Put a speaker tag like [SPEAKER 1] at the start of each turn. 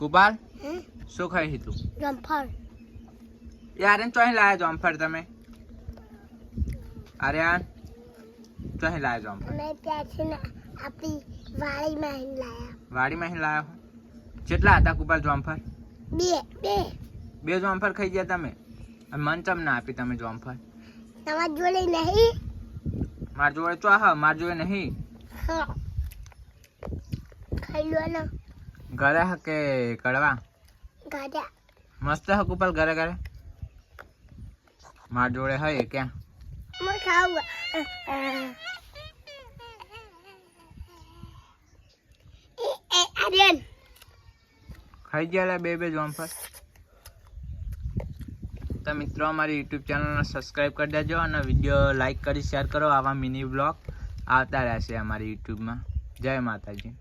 [SPEAKER 1] કુપાલ શું ખાઈ હતું
[SPEAKER 2] જમ્ફર
[SPEAKER 1] યાર ચોહી લાયા જમફળ તમે? આર્યન ચોહી લાયા જોમફર
[SPEAKER 2] મેં ત્યાંથી આપી આપણી વાડીમાં લાયા.
[SPEAKER 1] વાડીમાં અહીં લાયા કેટલા હતા કુપાલ જોમફર
[SPEAKER 2] બે બે.
[SPEAKER 1] બે જોમફર ખાઈ ગયા તમે? મન ચમ ના આપી તમે જોમફર
[SPEAKER 2] તમારા જોડે નહીં?
[SPEAKER 1] માર જોડે ચોહા માર જોડે નહીં?
[SPEAKER 2] હા. ખાઈ લો ને.
[SPEAKER 1] ગરે હકે કડવા?
[SPEAKER 2] ગરે
[SPEAKER 1] મસ્ત હક ઉપર ગરે ગરે માર જોડે હય કે
[SPEAKER 2] મો ખાવ એ આર્યન.
[SPEAKER 1] ખાઈ ગયા બે બે જોમ્ફર તો મિત્રો અમારી યુટ્યુબ ચેનલને સબસ્ક્રાઈબ કરી દેજો અને વીડિયો લાઇક કરી શેર કરો આવા મિની બ્લોગ આવતા રહેશે અમારી યુટ્યુબમાં. જય માતાજી.